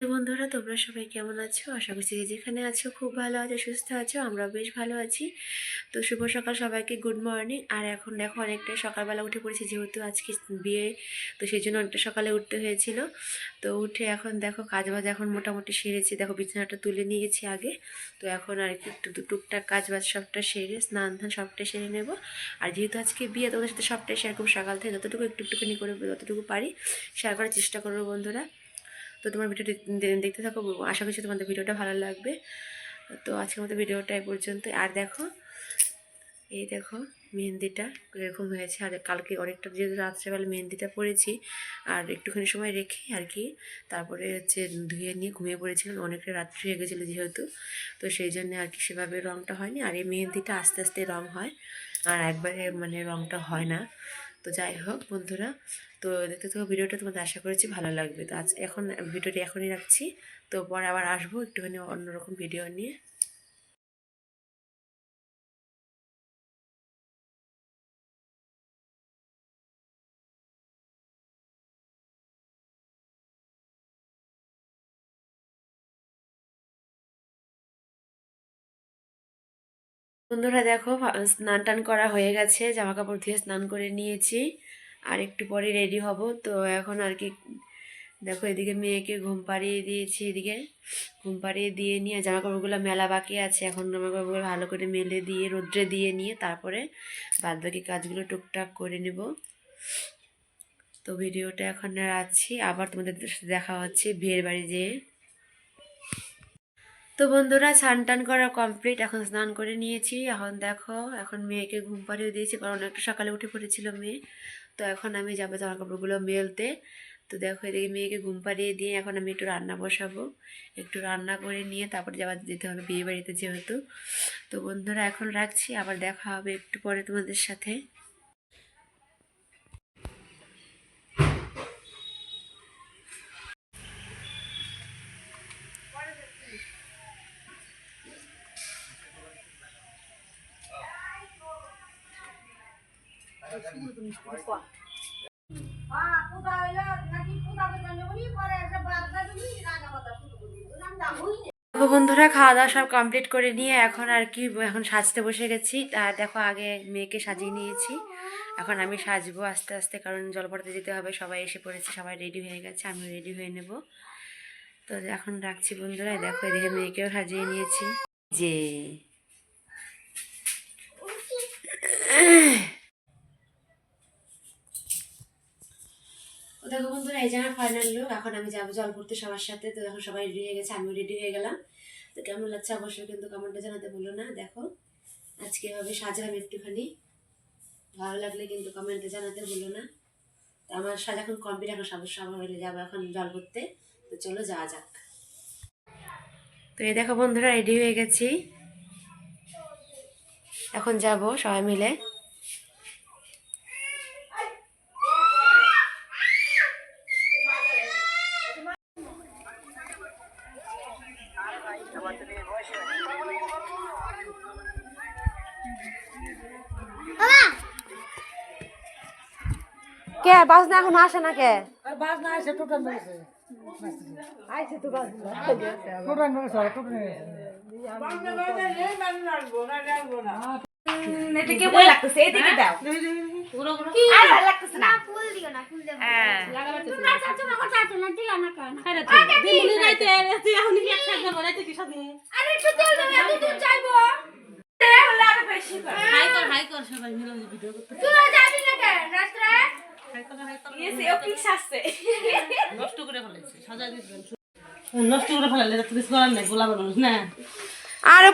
বন্ধুরা, তোমরা সবাই কেমন আছো? আশা করছি যেখানে আছো খুব ভালো আছো, সুস্থ আছো আমরা বেশ ভালো আছি। তো শুভ সকাল সবাইকে, গুড মর্নিং। আর এখন দেখো, অনেকটা সকালবেলা উঠে পড়েছি, যেহেতু আজকে বিয়ে, তো সেই জন্য অনেকটা সকালে উঠতে হয়েছিল। তো উঠে এখন দেখো, কাজ বাজ এখন মোটামুটি সেরেছি। দেখো, বিছানাটা তুলে নিয়েছি আগে। তো এখন আর একটু টুকটাক কাজ বাজ সবটা সেরে, স্নান ধান সবটা সেরে নেব। আর যেহেতু আজকে বিয়ে, তোমাদের সাথে সবটাই করব সকাল থেকে, যতটুকু একটু একটুখানি করে, যতটুকু পারি, শেয়ার করার চেষ্টা করব বন্ধুরা। তো তোমার ভিডিওটি দেখতে থাকো আশা করছি তোমাদের ভিডিওটা ভালো লাগবে। তো আজকের মতো ভিডিওটা এই পর্যন্ত। আর দেখো, এই দেখো মেহেন্দিটা এরকম হয়েছে। আর কালকে অনেকটা যেহেতু রাত্রেবেলা মেহেন্দিটা পরেছি, আর একটুখানি সময় রেখে আর কি তারপরে হচ্ছে ধুয়ে নিয়ে ঘুমিয়ে পড়েছিলাম। অনেকটা রাত্রি হয়ে গেছিল যেহেতু। তো সেই জন্য আর কি সেভাবে রঙটা হয়নি। আর এই মেহেন্দিটা আস্তে আস্তে রঙ হয়। আর একবারে মানে রঙটা হয় না। তো যাই হোক, বন্ধুরা, তো দেখতে থাকো, ভিডিওটা তোমাদের আশা করেছি ভালো লাগবে। তো আজ এখন, ভিডিওটি এখনই রাখছি। তো পরে আবার আসব একটুখানি অন্যরকম ভিডিও নিয়ে। বন্ধুরা দেখো স্নান টান করা হয়ে গেছে জামা কাপড় ধুয়ে স্নান করে নিয়েছি, আর একটু পরে রেডি হব। তো এখন আর কি, দেখো এদিকে মেয়েকে ঘুম পাড়িয়ে দিয়েছি, এদিকে ঘুম পাড়িয়ে দিয়ে নিয়ে জামা কাপড়গুলো মেলা বাকি আছে। এখন জামা কাপড়গুলো ভালো করে মেলে দিয়ে, রোদ্রে দিয়ে নিয়ে তারপরে বাদ বাকি কাজগুলো টুকটাক করে নেব। তো ভিডিওটা এখন আর আছি আবার তোমাদের দেখা হচ্ছে, বিয়ের বাড়ি যেয়ে। তো বন্ধুরা স্নান টান করা কমপ্লিট এখন স্নান করে নিয়েছি। এখন দেখো, এখন মেয়েকে ঘুম পাড়িয়ে দিয়েছি, কারণ একটু সকালে উঠে পড়েছিল মেয়ে। তো এখন আমি যাব জামা কাপড়গুলো মেলতে। তো দেখো, এদিকে মেয়েকে ঘুম পাড়িয়ে দিয়ে এখন আমি একটু রান্না বসাবো। একটু রান্না করে নিয়ে তারপরে যাবার যেতে হবে, বিয়ে বাড়িতে যেহেতু। তো বন্ধুরা, এখন রাখছি। আবার দেখা হবে একটু পরে তোমাদের সাথে। বন্ধুরা, খাওয়া দাওয়া সব কমপ্লিট করে নিয়ে এখন আর কি, এখন সাজতে বসে গেছি। দেখো, আগে মেয়েকে সাজিয়ে নিয়েছি। এখন আমি সাজবো আস্তে আস্তে, কারণ জল যেতে হবে। সবাই এসে পড়েছে, সবাই রেডি হয়ে গেছে আমি রেডি হয়ে নেব। তো এখন রাখছি বন্ধুরা দেখো, এদিকে মেয়েকেও সাজিয়ে নিয়েছি। যে দেখো বন্ধুরা, এই যে আমার ফাইনাল লুক এখন আমি যাব জল পড়তে সবার সাথে। তো এখন সবাই রেডি হয়ে গেছে, আমিও রেডি হয়ে গেলাম। তো কেমন লাগছে অবশ্যই কিন্তু কমেন্টে জানাতে ভুলো না। দেখো, আজকে এভাবে সাজলাম একটুখানি। ভালো লাগলে কিন্তু কমেন্টে জানাতে ভুলো না। তো আমার সাজা এখন কমপ্লিট এখন সব সবাই হয়ে যাব এখন জল করতে তো চলো যাওয়া যাক। তো এই দেখো বন্ধুরা রেডি হয়ে গেছি। এখন যাব সবাই মিলে। কে বাস না এখন আসে না কে? আর বাস আসে টোটাল মেরেছে আইছে তো বাস টোটাল মেরেছে টোটাল মেরেছে এদিকে বই লাগতেছে? এদিকে দাও। আর ভালো লাগতেছে না। হ্যাঁ আরে একটু তেল দাও এত দূর যাইবো। তেল হলে আরও বেশি কর। হাই কর হাই কর সবাই মিলে ভিডিও করতে। তুই যাবি না কেন রাস্তায় নষ্ট করে ফেলেছে সাজা দিবেন নষ্ট করে ফেলালে তো কিছু করার নাই গোলা মানুষ না? আর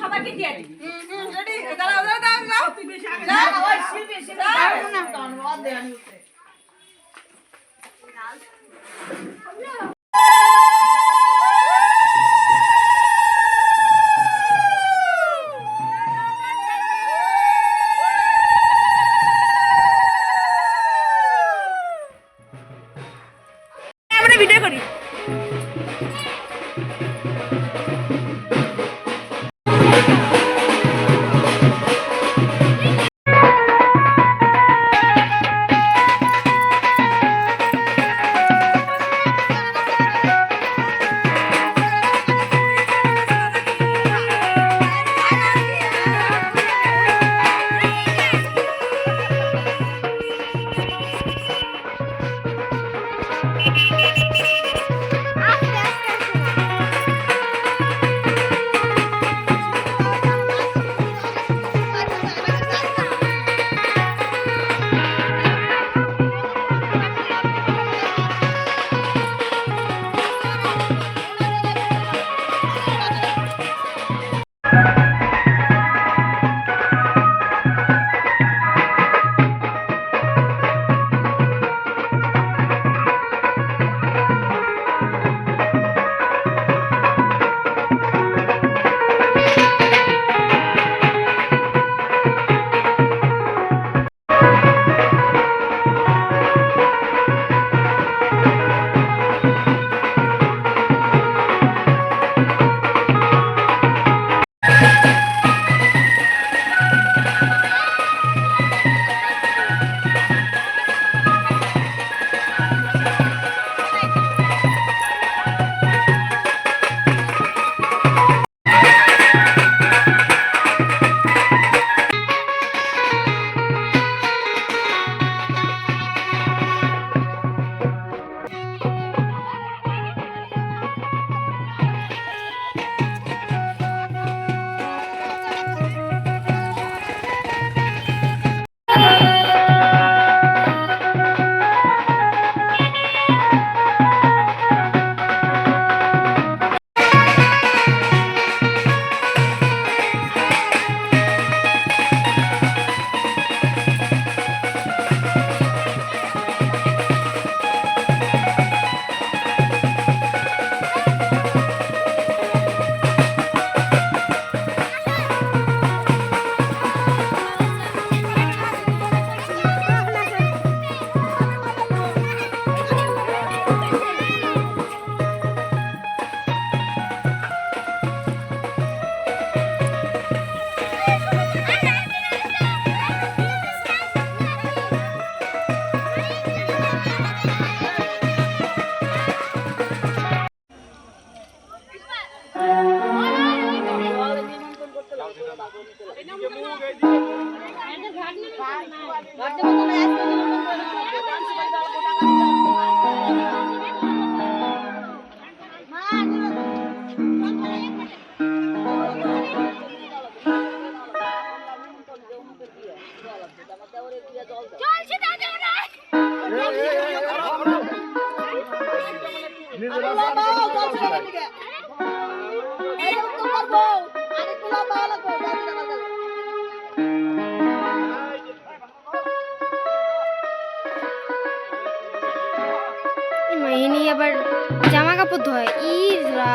সবাইকে দিয়ে দিবি। আবার জামা কাপড় ধোয়। ইরা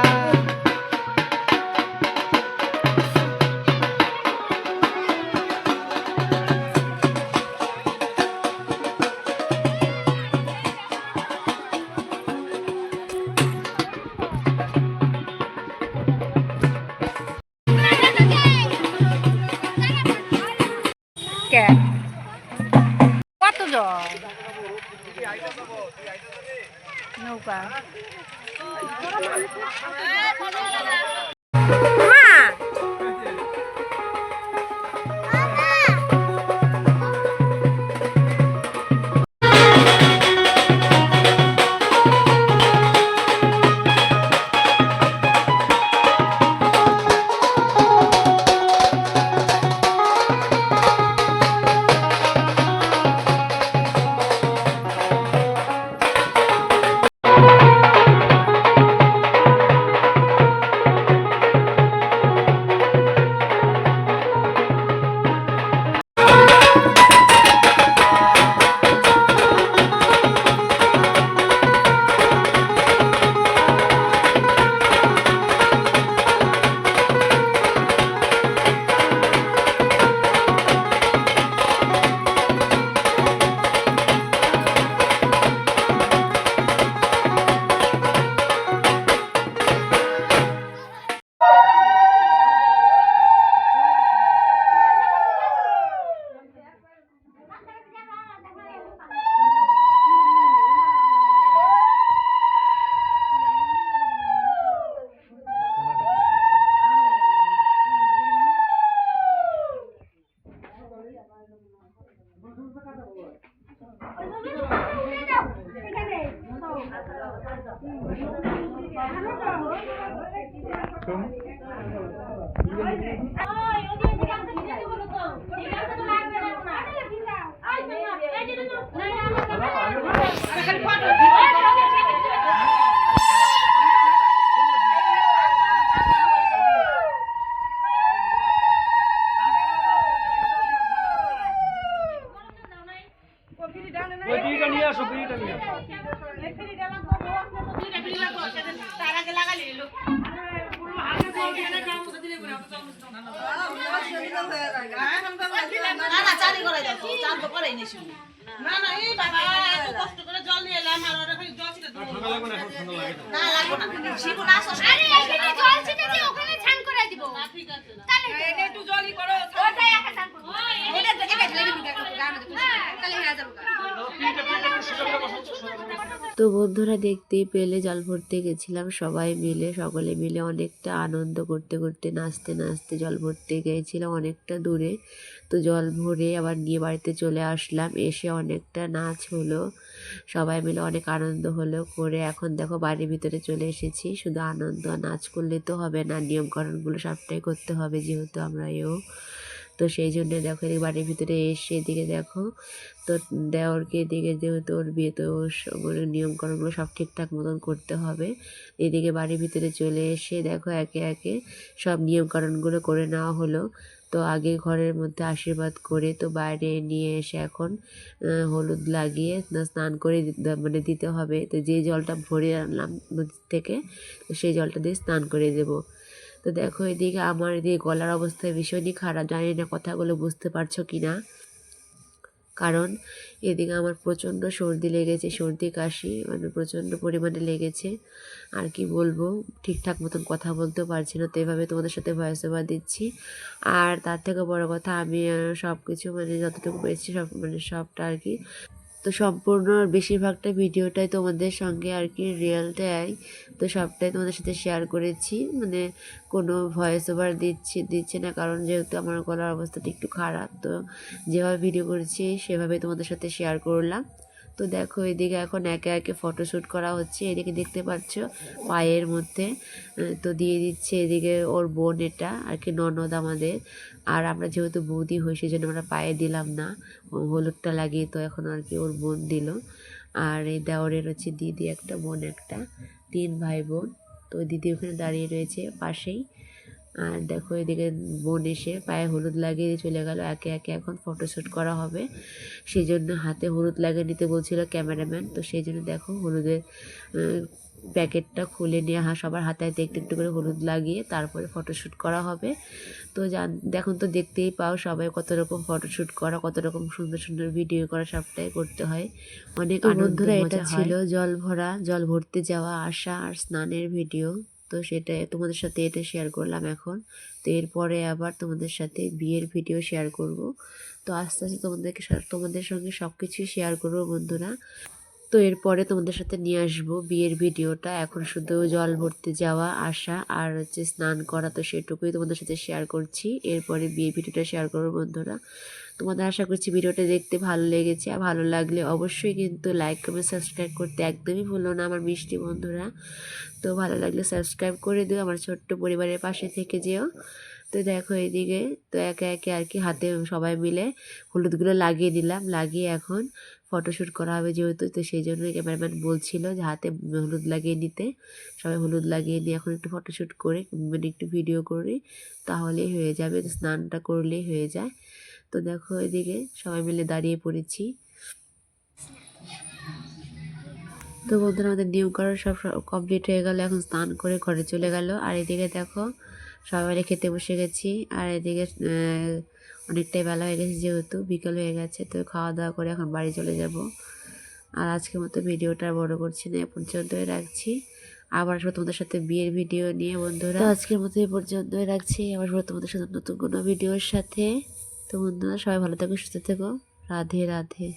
ওই বিড়িটা নিয়ে আসো বিড়িটা নিয়ে আসো না না চালি করে দাও চাল তো করেই ঠিক আছে হয়ে তো বন্ধুরা দেখতেই পেলে, জল ভরতে গেছিলাম সবাই মিলে, সকলে মিলে অনেকটা আনন্দ করতে করতে, নাচতে নাচতে জল ভরতে গিয়েছিলাম অনেকটা দূরে। তো জল ভরে আবার নিয়ে বাড়িতে চলে আসলাম, এসে অনেকটা নাচ হলো, সবাই মিলে অনেক আনন্দ হলো করে। এখন দেখো বাড়ির ভিতরে চলে এসেছি, শুধু আনন্দ নাচ করলে তো হবে না, নিয়মকানুনগুলো সবটাই করতে হবে যেহেতু আমরা এও। তো সেই জন্য দেখো এদিকে বাড়ির ভিতরে এসে এদিকে দেখো তো দেওরকে এদিকে যেহেতু ওর বিয়ে, তো ওর নিয়মকরণগুলো সব ঠিকঠাক মতন করতে হবে। এদিকে বাড়ির ভিতরে চলে এসে দেখো একে একে সব নিয়মকানুনগুলো করে নেওয়া হলো। তো আগে ঘরের মধ্যে আশীর্বাদ করে তো বাইরে নিয়ে এসে এখন হলুদ লাগিয়ে স্নান করে মানে দিতে হবে। তো যে জলটা ভরে আনলাম নদী থেকে সেই জলটা দিয়ে স্নান করে দেবো। তো দেখো এদিকে আমার এদিকে গলার অবস্থা ভীষণই খারাপ। জানি না কথাগুলো বুঝতে পারছ কি না? কারণ এদিকে আমার প্রচণ্ড সর্দি লেগেছে, সর্দি, কাশি মানে প্রচণ্ড পরিমাণে লেগেছে। আর কি বলব, ঠিকঠাক মতন কথা বলতেও পারছি না, তো এভাবে তোমাদের সাথে ভয়েস ওভার দিচ্ছি। আর তার থেকে বড় কথা আমি সব কিছু মানে যতটুকু পেয়েছি সব মানে সবটা আর কি তো সম্পূর্ণ বেশিরভাগটা ভিডিওটাই তোমাদের সঙ্গে আর কি রিয়েলটাই তো সবটাই তোমাদের সাথে শেয়ার করেছি। মানে কোনো ভয়েস ওভার দিচ্ছি, দিচ্ছে না, কারণ যেহেতু আমার গলার অবস্থাটা একটু খারাপ, তো যেভাবে ভিডিও করেছি সেভাবে তোমাদের সাথে শেয়ার করলাম। তো দেখো এদিকে এখন একে একে ফটোশ্যুট করা হচ্ছে, এদিকে দেখতে পাচ্ছ পায়ের মধ্যে তো দিয়ে দিচ্ছে এদিকে ওর বোন এটা, আর কি ননদ আমাদের। আর আমরা যেহেতু বৌদি হই সেই জন্য আমরা পায়ে দিলাম না হলুদটা লাগিয়ে তো এখন আর কি ওর বোন দিল। আর এই দেওরের হচ্ছে দিদি একটা, বোন একটা, তিন ভাই বোন, তো দিদি ওখানে দাঁড়িয়ে রয়েছে পাশেই। আর দেখো এদিকে বোন এসে পায়ে হলুদ লাগিয়ে চলে গেল। একে একে এখন ফটোশ্যুট করা হবে। সেই জন্য হাতে হলুদ লাগিয়ে নিতে বলছিল ক্যামেরাম্যান তো সেই জন্য দেখো হলুদের প্যাকেটটা খুলে নিয়ে হা সবার হাতে হাতে একটু একটু করে হলুদ লাগিয়ে তারপরে ফটোশ্যুট করা হবে। তো জান দেখুন তো দেখতেই পাও সবাই কত রকম ফটোশ্যুট করা কত রকম সুন্দর সুন্দর ভিডিও করা সবটাই করতে হয়। অনেক বন্ধুরা এটা ছিল জল ভরা জল ভরতে যাওয়া আসা আর স্নানের ভিডিও তো সেটা তোমাদের সাথে এটা শেয়ার করলাম এখন। তো এরপরে আবার তোমাদের সাথে বিয়ের ভিডিও শেয়ার করব। তো আস্তে আস্তে তোমাদেরকে তোমাদের সঙ্গে সব কিছুই শেয়ার করব বন্ধুরা। তো এরপরে তোমাদের সাথে নিয়ে আসব বিয়ের ভিডিওটা এখন শুধু জল ভরতে যাওয়া, আসা আর হচ্ছে স্নান করা তো সেটুকুই তোমাদের সাথে শেয়ার করছি। এরপরে বিয়ের ভিডিওটা শেয়ার করব বন্ধুরা। তোমাদের আশা করছি ভিডিওটা দেখতে ভালো লেগেছে। আর ভালো লাগলে অবশ্যই কিন্তু লাইক কমেন্ট সাবস্ক্রাইব করতে একদমই ভুলো না আমার মিষ্টি বন্ধুরা। তো ভালো লাগলে সাবস্ক্রাইব করে দিও আমার ছোট্ট পরিবারের পাশে থেকে যেও। তো দেখো এইদিকে তো একে একে আর কি হাতে সবাই মিলে হলুদগুলো লাগিয়ে দিলাম লাগিয়ে এখন ফটোশ্যুট করা হবে যেহেতু। তো সেই জন্য ক্যামেরাম্যান বলছিল যে হাতে হলুদ লাগিয়ে নিতে। সবাই হলুদ লাগিয়ে নিয়ে এখন একটু ফটোশ্যুট করে মানে একটু ভিডিও করি তাহলেই হয়ে যাবে, স্নানটা করলেই হয়ে যায়। তো দেখো এদিকে সবাই মিলে দাঁড়িয়ে পড়েছি। তো বন্ধুরা, আমাদের নিয়ম করার সব কমপ্লিট হয়ে গেল, এখন স্নান করে ঘরে চলে গেল। আর এদিকে দেখো সবাই খেতে বসে গেছি। আর এদিকে অনেকটাই বেলা হয়ে গেছে যেহেতু, বিকেল হয়ে গেছে, তো খাওয়া দাওয়া করে এখন বাড়ি চলে যাব। আর আজকের মতো ভিডিওটা বড় করছি না, এ পর্যন্তই রাখছি। আবার আসব তোমাদের সাথে বিয়ের ভিডিও নিয়ে, বন্ধুরা। আজকের মতো এই পর্যন্তই রাখছি। আবার তোমাদের সাথে নতুন কোনো ভিডিওর সাথে। তো বন্ধুরা সবাই ভালো থেকো সুস্থ থেকো। রাধে রাধে।